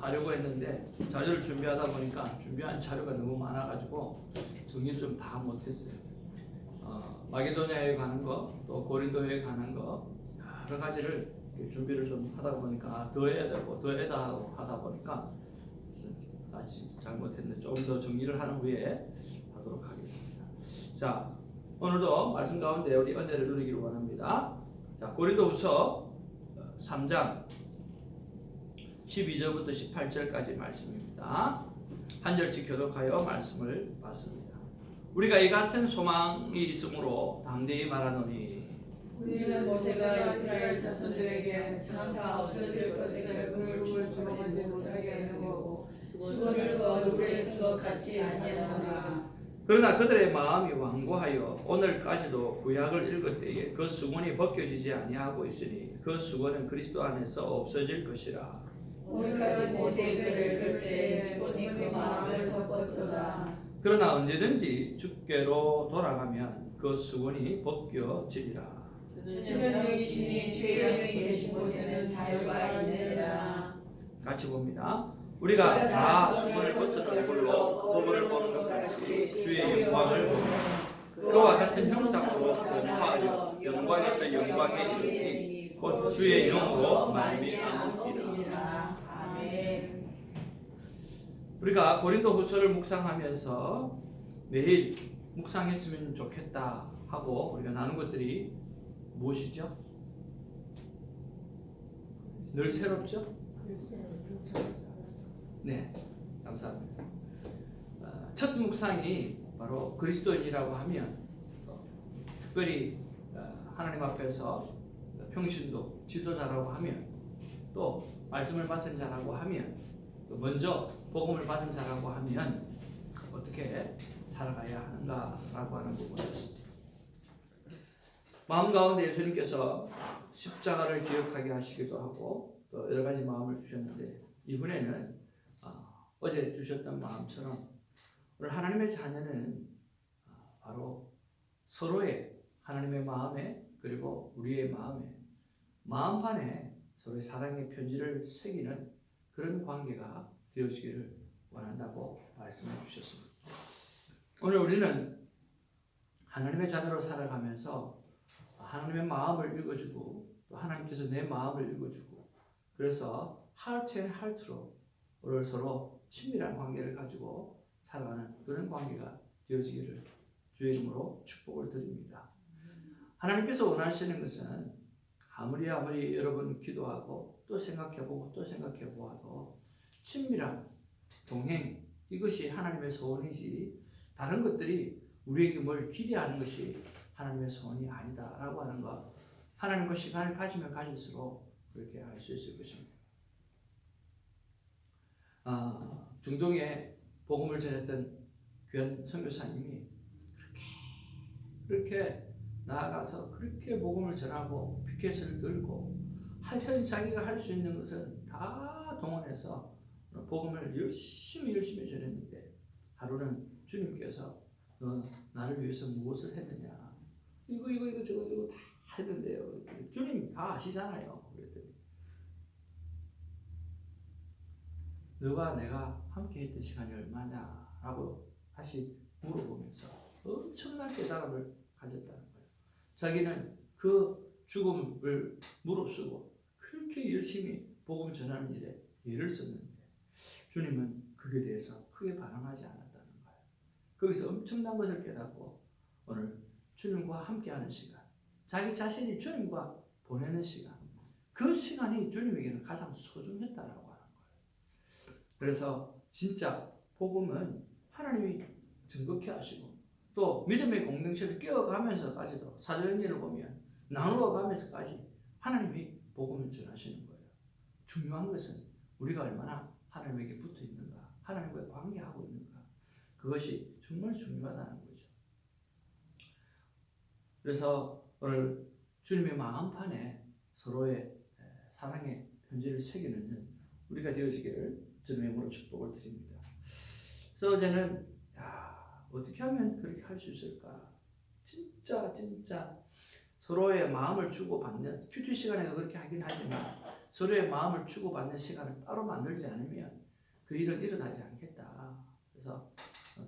하려고 했는데 자료를 준비하다 보니까 준비한 자료가 너무 많아가지고 정리를 좀 다 못했어요. 어, 마게도냐에 가는 거, 또 고린도에 가는 거 여러 가지를 준비를 좀 하다 보니까 더 해야 되고 더 해야 하고 하다 보니까 다시 잘못했는데 조금 더 정리를 한 후에 하도록 하겠습니다. 자, 오늘도 말씀 가운데 우리 은혜를 누리기를 원합니다. 자, 고린도후서 3장 12절부터 18절까지 말씀입니다. 한 절씩 교독하여 말씀을 받습니다. 우리가 이 같은 소망이 있으므로 담대히 말하노니 우리는 모세가 이스라엘 자손들에게 장차 없어질 것의 결국을 주목하지 못하게 하고 수건을 그어 물에 쓴것 같이 아니하노라. 그러나 그들의 마음이 완고하여 오늘까지도 구약을 읽을 때에 그 수건이 벗겨지지 아니하고 있으니 그 수건은 그리스도 안에서 없어질 것이라. 오늘까지 모세의 글을 읽을 때 수건이 그 마음을 덮었도다. 그러나 언제든지 주께로 돌아가면 그 수건이 벗겨지리라. 주는 주의 영이 계신 곳에는 자유가 있느니라. 같이 봅니다. 우리가 다 수건을 벗은 얼굴로 그분을 보는 것 같이 주의 영광을 보며 그와 같은 형상으로 변화하여 영광에서 영광에 이르니 곧 주의 영으로 말미암으 우리가 고린도 후서를 묵상하면서 매일 묵상했으면 좋겠다 하고 우리가 나눈 것들이 무엇이죠? 늘 새롭죠? 네, 감사합니다. 어, 첫 묵상이 바로 그리스도인이라고 하면 또 특별히 어, 하나님 앞에서 평신도 지도자라고 하면 또 말씀을 받은 자라고 하면 또 먼저 복음을 받은 자라고 하면 어떻게 살아가야 하는가라고 하는 부분이었습니다. 마음 가운데 예수님께서 십자가를 기억하게 하시기도 하고 또 여러 가지 마음을 주셨는데 이번에는 아, 어제 주셨던 마음처럼 오늘 하나님의 자녀는 아, 바로 서로의 하나님의 마음에 그리고 우리의 마음에 마음판에 서로의 사랑의 편지를 새기는 그런 관계가 되어지기를 원한다고 말씀해 주셨습니다. 오늘 우리는 하나님의 자녀로 살아가면서 하나님의 마음을 읽어주고 또 하나님께서 내 마음을 읽어주고 그래서 하트 앤 하트로 오늘 서로 친밀한 관계를 가지고 살아가는 그런 관계가 되어지기를 주의 이름으로 축복을 드립니다. 하나님께서 원하시는 것은 아무리 아무리 여러분 기도하고 또 생각해보고 또 생각해보아도 친밀한 동행 이것이 하나님의 소원이지 다른 것들이 우리에게 뭘 기대하는 것이 하나님의 소원이 아니다라고 하는 것 하나님과 시간을 가지면 가질수록 그렇게 알 수 있을 것입니다. 아, 중동에 복음을 전했던 귀한 선교사님이 그렇게 그렇게 나아가서 그렇게 복음을 전하고 피켓을 들고 하여튼 자기가 할 수 있는 것은 다 동원해서 복음을 열심히 열심히 전했는데 하루는 주님께서 너 나를 위해서 무엇을 했느냐? 이거 이거 이거 저거 이거 다 했는데요. 주님 다 아시잖아요. 그랬더니 너가 내가 함께 했던 시간이 얼마냐 라고 다시 물어보면서 엄청난 깨달음을 가졌다는 거예요. 자기는 그 죽음을 무릅쓰고 그렇게 열심히 복음 전하는 일에 애를 썼는데 주님은 그에 대해서 크게 반응하지 않았다는 거예요. 거기서 엄청난 것을 깨닫고 오늘 주님과 함께하는 시간, 자기 자신이 주님과 보내는 시간, 그 시간이 주님에게는 가장 소중했다라고 하는 거예요. 그래서 진짜 복음은 하나님이 증거케 하시고 또 믿음의 공동체를 깨어가면서까지도 사도행전을 보면 나누어 가면서까지 하나님이 복음을 전하시는 거예요. 중요한 것은 우리가 얼마나 하나님에게 붙어 있는가, 하나님과의 관계하고 있는가, 그것이 정말 중요하다는 거죠. 그래서 오늘 주님의 마음판에 서로의 에, 사랑의 편지를 새기는 우리가 되어지기를 주님의 이름으로 축복을 드립니다. 그래서 어제는 야, 어떻게 하면 그렇게 할 수 있을까? 진짜 진짜 서로의 마음을 주고받는 큐티 시간에도 그렇게 하긴 하지만 서로의 마음을 주고받는 시간을 따로 만들지 않으면 그 일은 일어나지 않겠다. 그래서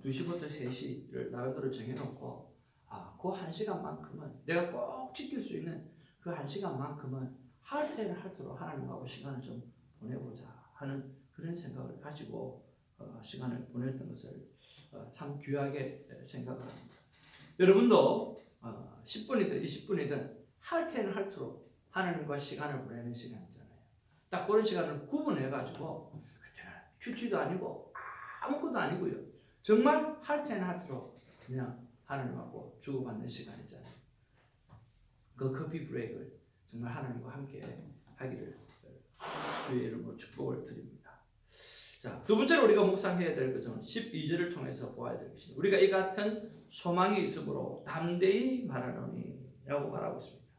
2시부터 3시를 나름대로 정해놓고 아, 그 한 시간만큼은 내가 꼭 지킬 수 있는 그 한 시간만큼은 할 때는 할수록 하나님하고 시간을 좀 보내보자 하는 그런 생각을 가지고 어, 시간을 보냈던 것을 어, 참 귀하게 생각을 합니다. 여러분도 어, 10분이든 20분이든 할 때는 할수록 하나님과 시간을 보내는 시간 있잖아요. 딱 그런 시간을 구분해 가지고 그때는 큐티도 아니고 아무것도 아니고요. 정말 할 때는 할수록 그냥 하나님하고 주고받는 시간 있잖아요. 그 커피 브레이크를 정말 하나님과 함께 하기를 주의 이름으로 축복을 드립니다. 자, 두 번째로 우리가 묵상해야 될 것은 12절을 통해서 보아야 될 것입니다. 우리가 이 같은 소망이 있으므로 담대히 말하노니 라고 말하고 있습니다.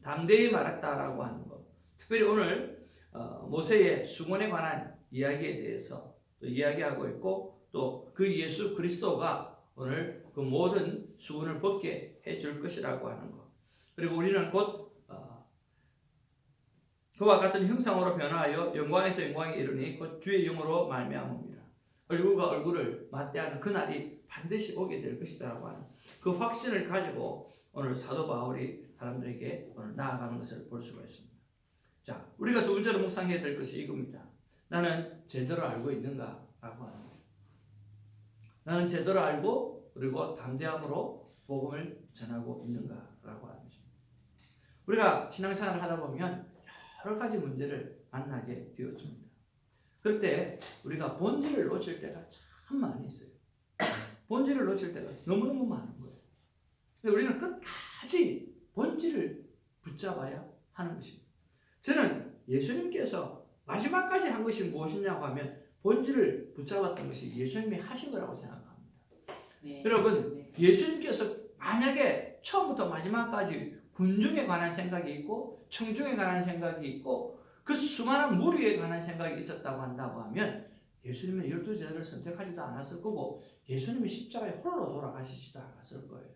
담대히 말했다라고 하는 것. 특별히 오늘 어, 모세의 수건에 관한 이야기에 대해서 또 이야기하고 있고 또 그 예수 그리스도가 오늘 그 모든 수건을 벗게 해줄 것이라고 하는 것. 그리고 우리는 곧 어, 그와 같은 형상으로 변화하여 영광에서 영광에 이르니 곧 주의 영으로 말미암습니다. 얼굴과 얼굴을 맞대하는 그날이 반드시 오게 될 것이다라고 하는 그 확신을 가지고 오늘 사도 바울이 사람들에게 오늘 나아가는 것을 볼 수가 있습니다. 자, 우리가 두 번째로 묵상해야 될 것이 이겁니다. 나는 제대로 알고 있는가라고 하는. 나는 제대로 알고 그리고 담대함으로 복음을 전하고 있는가라고 하는 것입니다. 우리가 신앙생활을 하다 보면 여러 가지 문제를 만나게 되어집니다. 그럴 때 우리가 본질을 놓칠 때가 참 많이 있어요. 본질을 놓칠 때가 너무너무 많은 거예요. 근데 우리는 끝까지 본질을 붙잡아야 하는 것입니다. 저는 예수님께서 마지막까지 한 것이 무엇이냐고 하면 본질을 붙잡았던 것이 예수님이 하신 거라고 생각합니다. 네. 여러분, 네. 예수님께서 만약에 처음부터 마지막까지 군중에 관한 생각이 있고 청중에 관한 생각이 있고 그 수많은 무리에 관한 생각이 있었다고 한다고 하면 예수님은 열두 제자를 선택하지도 않았을 거고 예수님이 십자가에 홀로 돌아가시지도 않았을 거예요.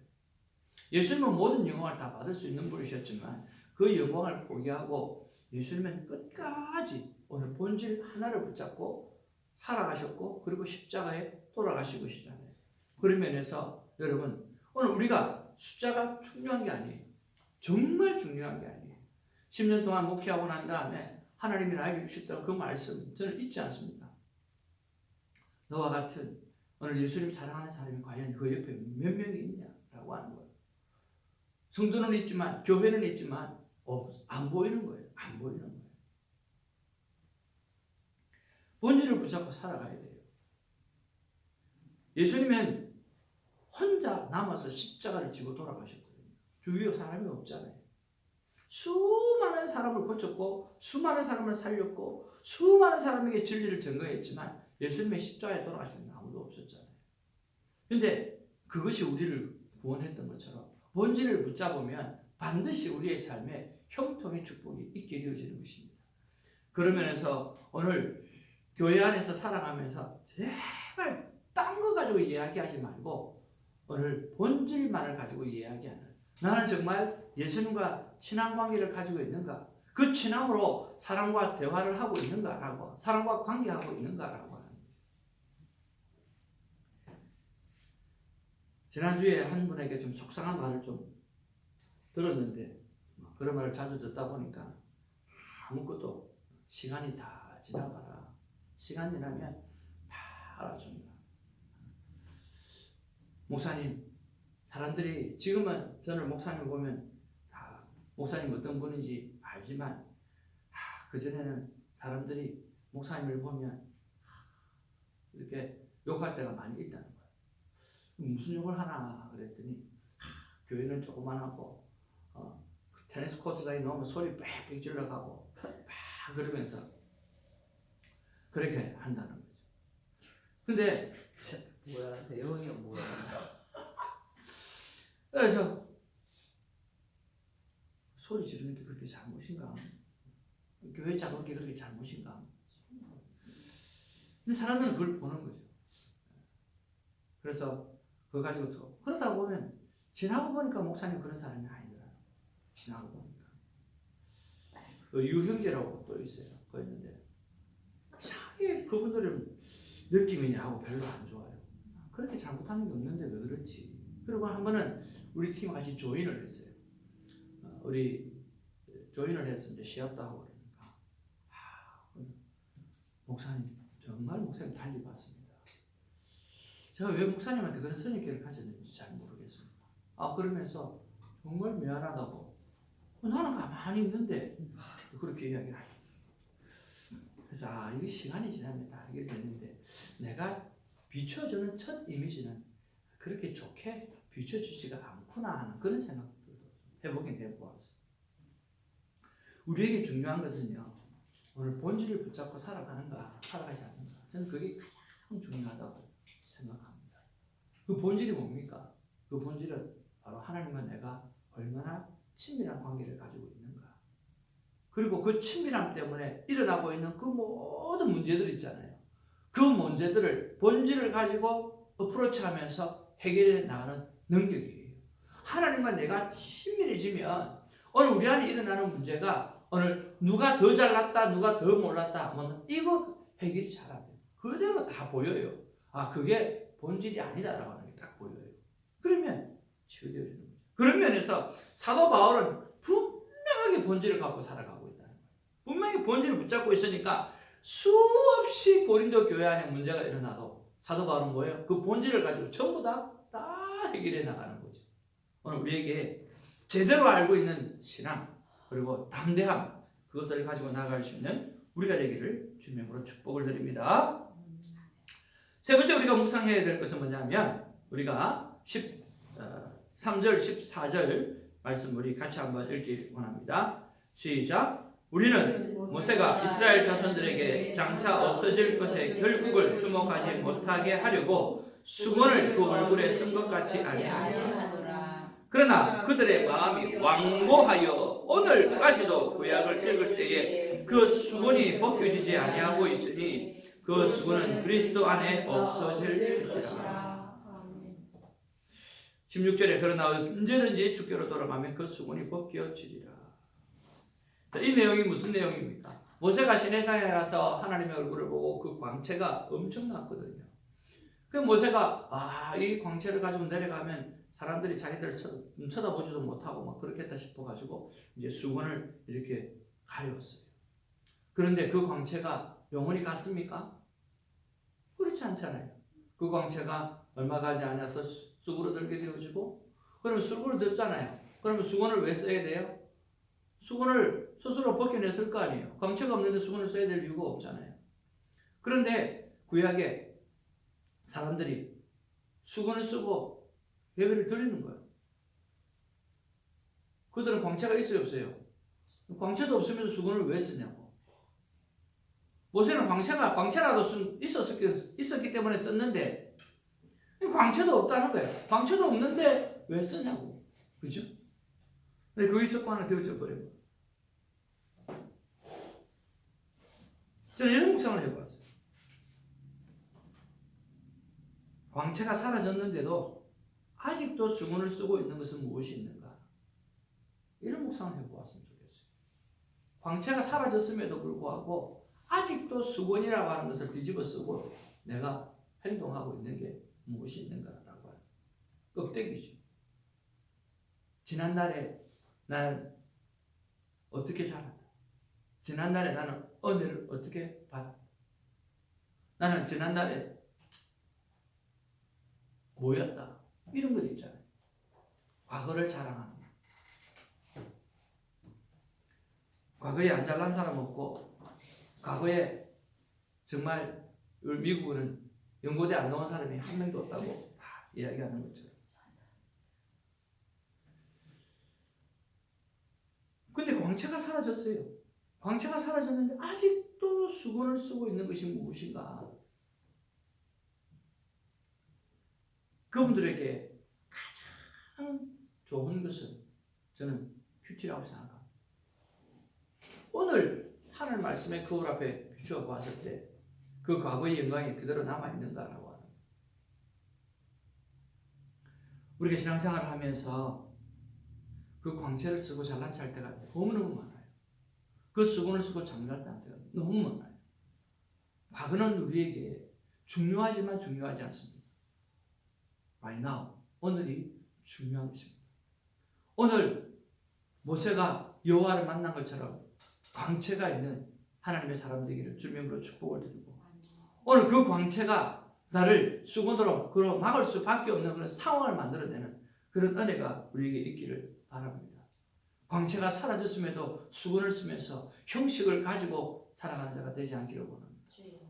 예수님은 모든 영광을 다 받을 수 있는 분이셨지만 그 영광을 포기하고 예수님은 끝까지 오늘 본질 하나를 붙잡고 살아가셨고 그리고 십자가에 돌아가신 것이잖아요. 그런 면에서 여러분 오늘 우리가 숫자가 중요한 게 아니에요. 정말 중요한 게 아니에요. 10년 동안 목회하고 난 다음에 하나님이 나에게 주셨던 그 말씀 저는 잊지 않습니다. 너와 같은 오늘 예수님 사랑하는 사람이 과연 그 옆에 몇 명이 있냐라고 하는 거예요. 성도는 있지만 교회는 있지만 어, 안 보이는 거예요. 안 보이는 거예요. 본질을 붙잡고 살아가야 돼요. 예수님은 혼자 남아서 십자가를 지고 돌아가셨거든요. 주위에 사람이 없잖아요. 수많은 사람을 고쳤고 수많은 사람을 살렸고 수많은 사람에게 진리를 증거했지만 예수님의 십자가에 돌아가신 아무도 없었잖아요. 근데 그것이 우리를 구원했던 것처럼 본질을 붙잡으면 반드시 우리의 삶에 형통의 축복이 있게 되어지는 것입니다. 그런 면에서 오늘 교회 안에서 살아가면서 제발 딴 거 가지고 이야기하지 말고 오늘 본질만을 가지고 이야기하는 나는 정말 예수님과 친한 관계를 가지고 있는가? 그 친함으로 사람과 대화를 하고 있는가라고 사람과 관계하고 있는가라고 하는. 지난주에 한 분에게 좀 속상한 말을 좀 들었는데 뭐 그런 말을 자주 듣다 보니까 아무것도 시간이 다 지나가라. 시간 지나면 다 알아준다. 목사님, 사람들이 지금은 저를 목사님 보면 다 목사님 어떤 분인지 알지만 그 전에는 사람들이 목사님을 보면 이렇게 욕할 때가 많이 있다는 거예요. 무슨 욕을 하나 그랬더니 교회는 조그만하고 어, 테니스 코트장에 넣으면 소리 빽빽 질러가고 막 그러면서 그렇게 한다는 거죠. 근데 뭐야 내용이 뭐야? 그래서 소리 지르는 게 그렇게 잘못인가? 교회 작은 게 그렇게 잘못인가? 근데 사람들은 그걸 보는 거죠. 그래서 그거 가지고 또 그러다 보면 지나고 보니까 목사님 그런 사람이 아니더라고요. 지나고 보니까. 그 유형제라고 또 있어요. 그 있는데 이상하게 그분들은 느낌이냐고 별로 안 좋아요. 그렇게 잘못하는 게 없는데 왜 그렇지? 그리고 한 번은 우리 팀 같이 조인을 했어요. 어, 우리 조인을 해서 이제 시합도 하고 그러니까 아, 목사님 정말 목사님 달리 봤습니다. 제가 왜 목사님한테 그런 선입견을 가졌는지 잘 모르겠습니다. 아 그러면서 정말 미안하다고 어, 나는 가만히 있는데 그렇게 이야기를 하죠. 그래서 아 이게 시간이 지나면 다 알게 됐는데 내가 비춰주는 첫 이미지는 그렇게 좋게 비춰주지가 않 구나 하는 그런 생각도 해보긴 해보았어요. 우리에게 중요한 것은요 오늘 본질을 붙잡고 살아가는가 살아가지 않는가 저는 그게 가장 중요하다고 생각합니다. 그 본질이 뭡니까? 그 본질은 바로 하나님과 내가 얼마나 친밀한 관계를 가지고 있는가. 그리고 그 친밀함 때문에 일어나고 있는 그 모든 문제들 있잖아요. 그 문제들을 본질을 가지고 어프로치하면서 해결해 나가는 능력이에요. 하나님과 내가 친밀해지면 오늘 우리 안에 일어나는 문제가 오늘 누가 더 잘났다, 누가 더 몰랐다 하면 이거 해결이 잘 안 돼요. 그대로 다 보여요. 아 그게 본질이 아니다라고 하는 게 딱 보여요. 그러면 치유되어지는 거죠. 그런 면에서 사도 바울은 분명하게 본질을 갖고 살아가고 있다는 거예요. 분명히 본질을 붙잡고 있으니까 수없이 고린도 교회 안에 문제가 일어나도 사도 바울은 뭐예요? 그 본질을 가지고 전부 다, 다 해결해 나가는. 오늘 우리에게 제대로 알고 있는 신앙 그리고 담대함 그것을 가지고 나아갈 수 있는 우리가 되기를 주님으로 축복을 드립니다. 세 번째 우리가 묵상해야 될 것은 뭐냐면 우리가 13절 14절 말씀 우리 같이 한번 읽기 원합니다. 시작. 우리는 모세가 이스라엘 자손들에게 장차 없어질 것의 결국을 주목하지 못하게 하려고 수건을 그 얼굴에 쓴 것 같이 아니하노라. 그러나 그들의 마음이 완고하여 오늘까지도 구약을 읽을 때에 그 수건이 벗겨지지 아니하고 있으니 그 수건은 그리스도 안에 없어질 것이라. 16절에 그러나 언제든지 주께로 돌아가면 그 수건이 벗겨지리라. 자, 이 내용이 무슨 내용입니까? 모세가 시내산에 가서 하나님의 얼굴을 보고 그 광채가 엄청났거든요. 그 모세가 아, 이 광채를 가지고 내려가면 사람들이 자기들을 쳐, 쳐다보지도 못하고 막 그렇겠다 싶어가지고 이제 수건을 이렇게 가렸어요. 그런데 그 광채가 영원히 갔습니까? 그렇지 않잖아요. 그 광채가 얼마 가지 않아서 수그러들게 되어지고 그러면 수그러들잖아요. 그러면 수건을 왜 써야 돼요? 수건을 스스로 벗겨냈을 거 아니에요. 광채가 없는데 수건을 써야 될 이유가 없잖아요. 그런데 구약에 사람들이 수건을 쓰고 예배를 드리는 거예요. 그들은 광채가 있어요, 없어요? 광채도 없으면서 수건을 왜 쓰냐고. 모세는 광채가 광채라도 쓴- 있었기, 있었기 때문에 썼는데 광채도 없다는 거예요. 광채도 없는데 왜 쓰냐고. 그죠? 근데 그게 습관 하나 되어져 버려요. 저는 이런 묵상을 해봤어요. 광채가 사라졌는데도 아직도 수건을 쓰고 있는 것은 무엇이 있는가? 이런 묵상을 해보았으면 좋겠어요. 광채가 사라졌음에도 불구하고 아직도 수건이라고 하는 것을 뒤집어 쓰고 내가 행동하고 있는 게 무엇이 있는가라고 하는 껍데기죠. 지난달에 나는 어떻게 살았다. 지난달에 나는 은혜를 어떻게 받았다. 나는 지난달에 뭐였다. 이런 것 있잖아요. 과거를 자랑하는 거. 과거에 안 잘난 사람 없고, 과거에 정말 미국은 연고대 안 나온 사람이 한 명도 없다고 다 이야기하는 것처럼. 근데 광채가 사라졌어요. 광채가 사라졌는데 아직도 수건을 쓰고 있는 것이 무엇인가? 그분들에게 가장 좋은 것은 저는 큐티라고 생각합니다. 오늘 하늘 말씀의 거울 앞에 비추어 봤을 때 그 과거의 영광이 그대로 남아 있는가라고 하는. 우리가 신앙생활을 하면서 그 광채를 쓰고 잘난 찰 때가 너무너무 많아요. 그 수건을 쓰고 장갈 때가 너무 많아요. 과거는 우리에게 중요하지만 중요하지 않습니다. Right now, 오늘이 중요한 것입니다. 오늘 모세가 여호와를 만난 것처럼 광채가 있는 하나님의 사람 되기를 주님으로 축복을 드리고 오늘 그 광채가 나를 수건으로 그로 막을 수밖에 없는 그런 상황을 만들어내는 그런 은혜가 우리에게 있기를 바랍니다. 광채가 사라졌음에도 수건을 쓰면서 형식을 가지고 살아가는 자가 되지 않기를 원합니다.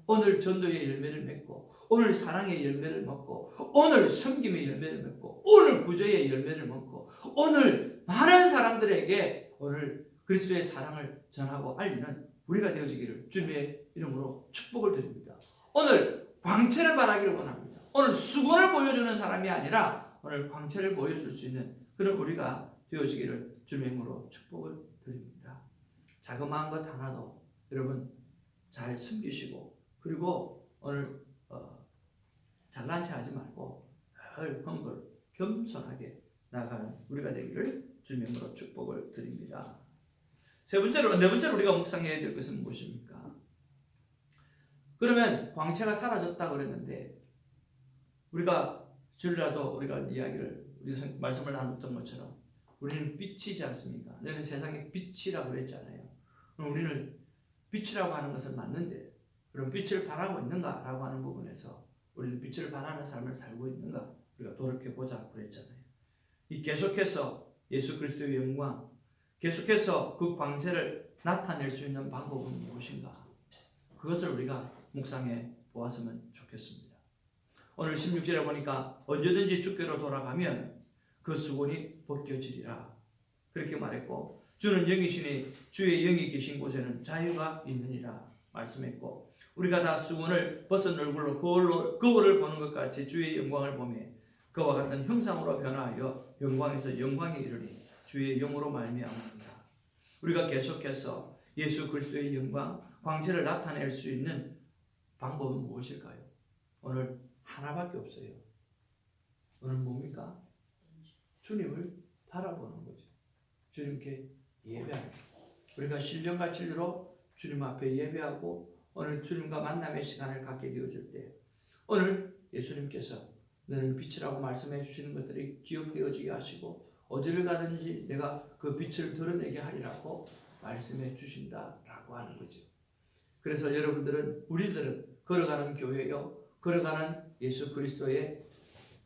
오늘 전도의 열매를 맺고 오늘 사랑의 열매를 먹고 오늘 섬김의 열매를 맺고 오늘 구조의 열매를 먹고 오늘 많은 사람들에게 오늘 그리스도의 사랑을 전하고 알리는 우리가 되어지기를 주님의 이름으로 축복을 드립니다. 오늘 광채를 바라기를 원합니다. 오늘 수건을 보여주는 사람이 아니라 오늘 광채를 보여줄 수 있는 그런 우리가 되어지기를 주님의 이름으로 축복을 드립니다. 자그마한 것 하나도 여러분 잘 숨기시고 그리고 오늘 어, 잘난 체 하지 말고 늘 humble, 겸손하게 나가는 우리가 되기를 주님의 이름으로 축복을 드립니다. 세 번째로 네 번째로 우리가 묵상해야 될 것은 무엇입니까? 그러면 광채가 사라졌다 그랬는데 우리가 주일라도 우리가 이야기를 우리 성- 말씀을 나눴던 것처럼 우리는 빛이지 않습니까? 너는 세상의 빛이라고 그랬잖아요. 우리는 빛이라고 하는 것은 맞는데 그럼 빛을 바라고 있는가라고 하는 부분에서 우리는 빛을 바라는 삶을 살고 있는가 우리가 돌이켜 보자 그랬잖아요. 이 계속해서 예수 그리스도의 영광, 계속해서 그 광채를 나타낼 수 있는 방법은 무엇인가? 그것을 우리가 묵상해 보았으면 좋겠습니다. 오늘 16절에 보니까 언제든지 주께로 돌아가면 그 수건이 벗겨지리라. 그렇게 말했고 주는 영이시니 주의 영이 계신 곳에는 자유가 있느니라 말씀했고 우리가 다 수건을 벗은 얼굴로 거울로, 거울을 보는 것 같이 주의 영광을 보며 그와 같은 형상으로 변화하여 영광에서 영광에 이르니 주의 영으로 말미암습니다. 우리가 계속해서 예수 그리스도의 영광, 광채를 나타낼 수 있는 방법은 무엇일까요? 오늘 하나밖에 없어요. 오늘 뭡니까? 주님을 바라보는 거죠. 주님께 예배하는 거. 우리가 신령과 진리로 주님 앞에 예배하고 오늘 주님과 만남의 시간을 갖게 되어질 때 오늘 예수님께서 너는 빛이라고 말씀해 주시는 것들이 기억되어지게 하시고 어디를 가든지 내가 그 빛을 드러내게 하리라고 말씀해 주신다라고 하는 거죠. 그래서 여러분들은 우리들은 걸어가는 교회요, 걸어가는 예수 그리스도의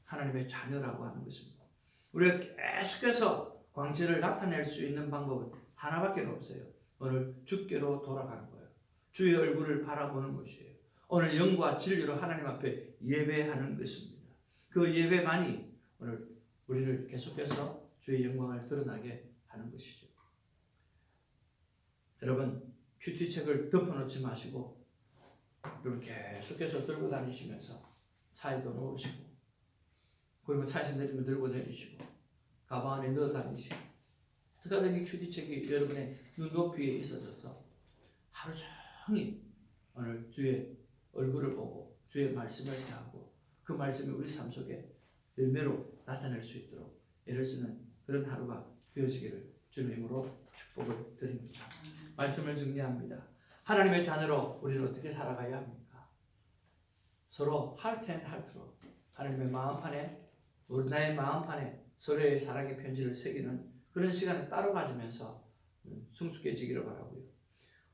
하나님의 자녀라고 하는 것입니다. 우리가 계속해서 광채를 나타낼 수 있는 방법은 하나밖에 없어요. 오늘 주께로 돌아가는 거예요. 주의 얼굴을 바라보는 것이에요. 오늘 영과 진리로 하나님 앞에 예배하는 것입니다. 그 예배만이 오늘 우리를 계속해서 주의 영광을 드러나게 하는 것이죠. 여러분 큐티책을 덮어놓지 마시고 여러분 계속해서 들고 다니시면서 차에도 놓으시고 그리고 차에서 내리면 들고 내리시고 가방 안에 넣어 다니시고 이 큐티책이 여러분의 눈높이에 있어져서 하루 종일 오늘 주의 얼굴을 보고 주의 말씀을 대하고 그 말씀이 우리 삶 속에 열매로 나타낼 수 있도록 애를 쓰는 그런 하루가 되어지기를 주님의 이름으로 축복을 드립니다. 말씀을 정리합니다. 하나님의 자녀로 우리는 어떻게 살아가야 합니까? 서로 앤 하트로 하나님의 마음판에 우리 나의 마음판에 서로의 사랑의 편지를 새기는 그런 시간을 따로 가지면서 성숙해지기를 바라고요.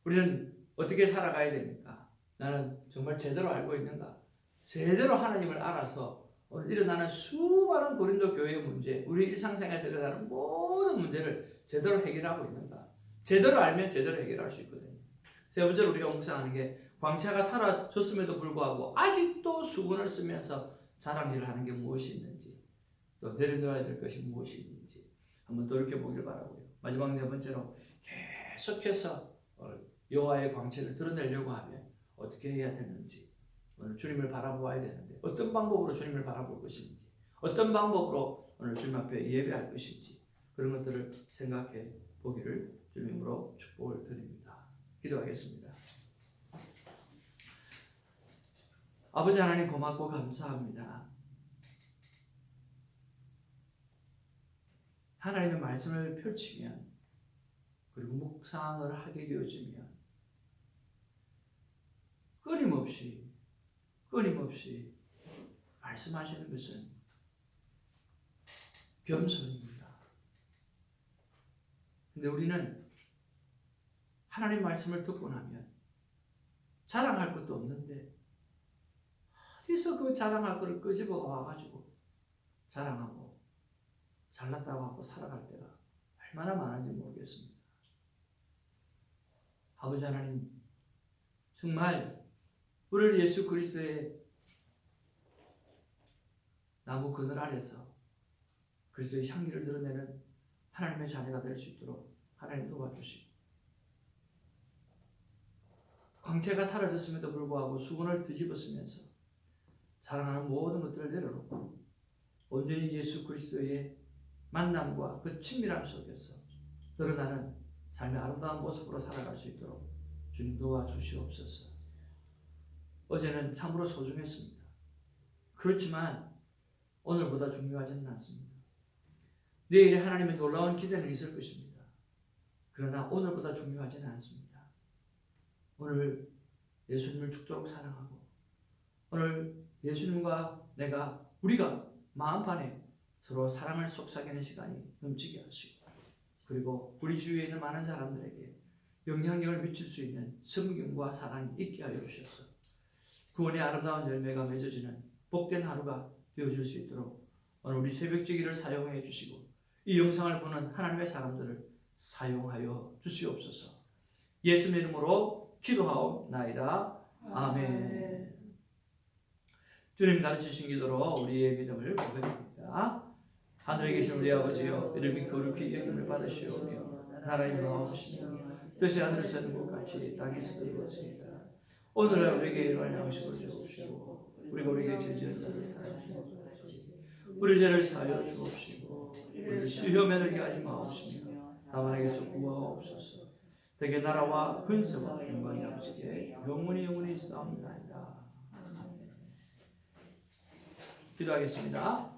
우리는 어떻게 살아가야 됩니까? 나는 정말 제대로 알고 있는가? 제대로 하나님을 알아서 오늘 일어나는 수많은 고린도 교회의 문제, 우리 일상생활에서 일어나는 모든 문제를 제대로 해결하고 있는가? 제대로 알면 제대로 해결할 수 있거든요. 세 번째로 우리가 묵상하는 게 광채가 사라졌음에도 불구하고 아직도 수건을 쓰면서 자랑질을 하는 게 무엇이 있는지 또 내려놓아야 될 것이 무엇이 있는지 한번 돌이켜 보길 바라고요. 마지막 네 번째로 계속해서 여호와의 광채를 드러내려고 하면 어떻게 해야 되는지 오늘 주님을 바라보아야 되는데 어떤 방법으로 주님을 바라볼 것인지 어떤 방법으로 오늘 주님 앞에 예배할 것인지 그런 것들을 생각해 보기를 주님으로 축복을 드립니다. 기도하겠습니다. 아버지 하나님 고맙고 감사합니다. 하나님의 말씀을 펼치면 그리고 묵상을 하게 되어지면 끊임없이 끊임없이 말씀하시는 것은 겸손입니다. 근데 우리는 하나님 말씀을 듣고 나면 자랑할 것도 없는데 어디서 그 자랑할 것을 끄집어 와가지고 자랑하고 잘났다고 하고 살아갈 때가 얼마나 많은지 모르겠습니다. 아버지 하나님 정말 우리를 예수 그리스도의 나무 그늘 아래서 그리스도의 향기를 드러내는 하나님의 자녀가 될 수 있도록 하나님 도와주시고 광채가 사라졌음에도 불구하고 수건을 뒤집었으면서 사랑하는 모든 것들을 내려놓고 온전히 예수 그리스도의 만남과 그 친밀함 속에서 드러나는 삶의 아름다운 모습으로 살아갈 수 있도록 주님 도와주시옵소서. 어제는 참으로 소중했습니다. 그렇지만 오늘보다 중요하지는 않습니다. 내일에 하나님의 놀라운 기대는 있을 것입니다. 그러나 오늘보다 중요하지는 않습니다. 오늘 예수님을 죽도록 사랑하고 오늘 예수님과 내가 우리가 마음판에 서로 사랑을 속삭이는 시간이 넘치게 하시고 그리고 우리 주위에 있는 많은 사람들에게 영향력을 미칠 수 있는 섬김과 사랑이 있게 하여 주셔서 구원의 아름다운 열매가 맺어지는 복된 하루가 되어질 수 있도록 오늘 우리 새벽지기를 사용해 주시고 이 영상을 보는 하나님의 사람들을 사용하여 주시옵소서. 예수의 이름으로 기도하옵나이다. 아멘. 주님 가르치신 기도로 우리의 믿음을 고백합니다. 하늘에 계신 우리 아버지여 이름이 거룩히 여김을 받으시오며 나라의 나옵시며 뜻이 하늘에서 하는 것 같이 땅에서도 이루어지이다 오늘날 우리에게 일어날 양식을 주옵시고 우리가 우리에게 죄지은 자를 같이 우리 죄를 사하여 주옵시고 우리를 시험에 들게 하지 마옵시며 다만 에게서 구하옵소서. 대개 나라와 근세와 영광이 아버지께 영원히 영원히 싸움나이다. 기도하겠습니다.